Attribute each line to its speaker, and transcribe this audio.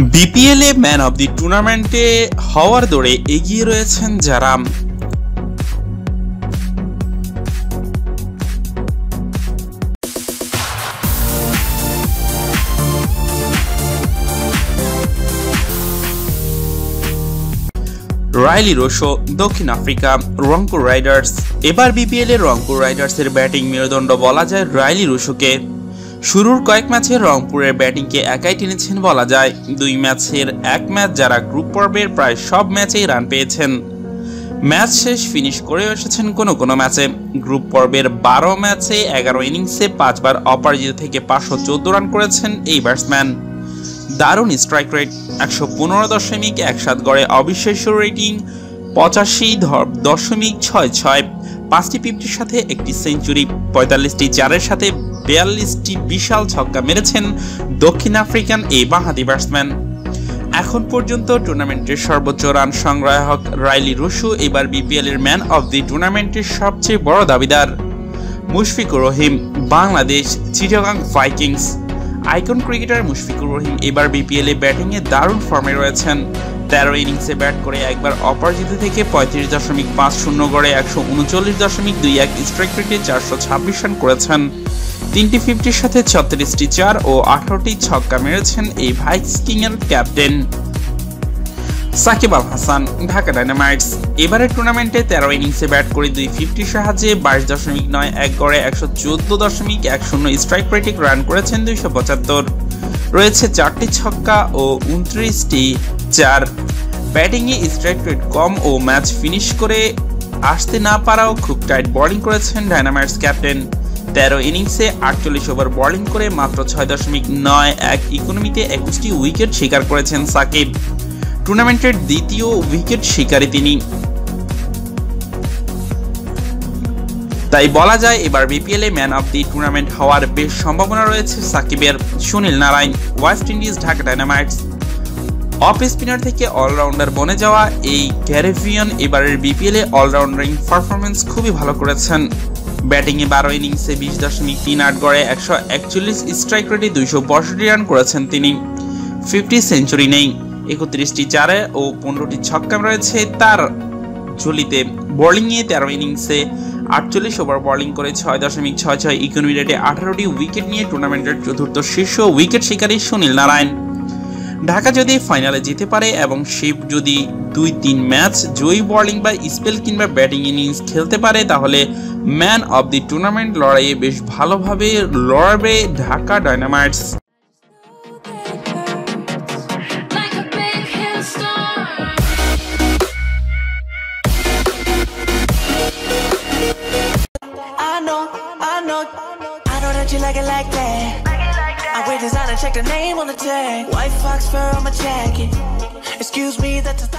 Speaker 1: BPL man of দি টুর্নামেন্টে হওয়ার দৌড়ে এগিয়ে রয়েছেন যারা। রাইলি রোশো দক্ষিণ আফ্রিকা রংপুর রাইডার্স এবার বিপিএল রংপুর রাইডার্সের ব্যাটিং মেরুদণ্ড বলা যায় রাইলি রোশোকে। শুরুর কয়েক ম্যাচে রংপুরের ব্যাটিংকে একাই টেনেছেন বলা যায়। দুই ম্যাচের এক ম্যাচ যারা গ্রুপ পর্বের প্রায় সব ম্যাচেই রান পেয়েছেন। ম্যাচ শেষ ফিনিশ করে এসেছেন কোনো কোনো ম্যাচে। গ্রুপ পর্বের বারো ম্যাচে এগারো ইনিংসে পাঁচবার অপরাজিত থেকে পাঁচশো চোদ্দ রান করেছেন এই ব্যাটসম্যান। দারুণ স্ট্রাইক রেট, একশো পনেরো দশমিক এক সাত গড়ে অবিশ্বাস্য রেটিং, পঁচাশি দশমিক ছয় ছয়। পাঁচটি ফিফটির সাথে একটি সেঞ্চুরি। পঁয়তাল্লিশটি চারের সাথে বিয়াল্লিশটি বিশাল ছক্কা মেরেছেন দক্ষিণ আফ্রিকান এই বাঁহাতি ব্যাটসম্যান এখন পর্যন্ত টুর্নামেন্টের সর্বোচ্চ রান সংগ্রাহক রাইলি রুশু এবার বিপিএল এর ম্যান অব দি টুর্নামেন্টের সবচেয়ে বড় দাবিদার। Mushfiqur Rahim, Bangladesh, Chittagong Vikings icon cricketer Mushfiqur Rahim এবার বিপিএল এ ব্যাটিংয়ে দারুণ ফর্মে রয়েছেন। তেরো ইনিংসে ব্যাট করে একবার অপরাজিত থেকে পঁয়ত্রিশ দশমিক পাঁচ শূন্য গড়ে একশো উনচল্লিশ দশমিক দুই এক স্ট্রাইক রেটে চারশো ছাব্বিশ রান করেছেন। তিনটি ফিফটির সাথে ছত্রিশটি চার ও আঠারোটি ছক্কা মেরেছেন এই ভাইস এর ক্যাপ্টেন। সাকিব আল হাসান, ঢাকা ডাইনামাইটস। এবারের টুর্নামেন্টে তেরো ইনিংসে ব্যাট করে দুই ফিফটির সাহায্যে বাইশ দশমিক নয়, এক গড়ে একশো চোদ্দ দশমিক এক শূন্য স্ট্রাইক রেটিং রান করেছেন দুইশো পঁচাত্তর। রয়েছে চারটি ছক্কা ও উনত্রিশটি চার। ব্যাটিংয়ে স্ট্রাইক রেট কম ও ম্যাচ ফিনিশ করে আসতে না পারাও খুব টাইট বোলিং করেছেন ডায়নামাইটস ক্যাপ্টেন তেরো ইনিংসে আটচল্লিশ ওভার বোলিং করে মাত্র ছয় দশমিক নয়, এক ইকোনমিতে একুশটি উইকেট শিকার করেছেন সাকিব। টুর্নামেন্টের দ্বিতীয় উইকেট শিকারী তিনি। তাই বলা যায় এবার বিপিএল এ ম্যান অফ দি টুর্নামেন্ট হওয়ার বেশ সম্ভাবনা রয়েছে সাকিবের Sunil Narine, West Indies Dhaka Dynamites. Off spinner থেকে অলরাউন্ডার বনে যাওয়া এই ক্যারিবিয়ান এবারের বিপিএল অলরাউন্ডারিং পারফরমেন্স খুবই ভালো করেছেন। ব্যাটিংয়ে বারো ইনিংসে বিশ দশমিক তিন আট গড়ে একশো একচল্লিশ স্ট্রাইক রেটে দুইশো পঁয়ষট্টি রান করেছেন তিনি। ফিফটি সেঞ্চুরি নেই। একত্রিশটি চারে ও পনেরোটি ছক্কা রয়েছে। তার ঝুলিতে বোলিংয়ে তেরো ইনিংসে আটচল্লিশ ওভার বোলিং করে ছয় দশমিক ছয় ছয় ইকোনমি রেটে আঠারোটি উইকেট নিয়ে টুর্নামেন্টের চতুর্থ শীর্ষ উইকেট শিকারী সুনীল নারায়ণ। ঢাকা যদি ফাইনালে যেতে পারে এবং শিব যদি দুই তিন ম্যাচ জয়ী বোলিং বা স্পেল কিংবা ব্যাটিং ইনিংস খেলতে পারে, তাহলে ম্যান অব দি টুর্নামেন্ট লড়াইয়ে বেশ ভালোভাবে লড়াবে Dhaka Dynamites
Speaker 2: I know that you like it like that. I wear designer, check the name on the tag. White fox fur on my jacket. Excuse me, that's a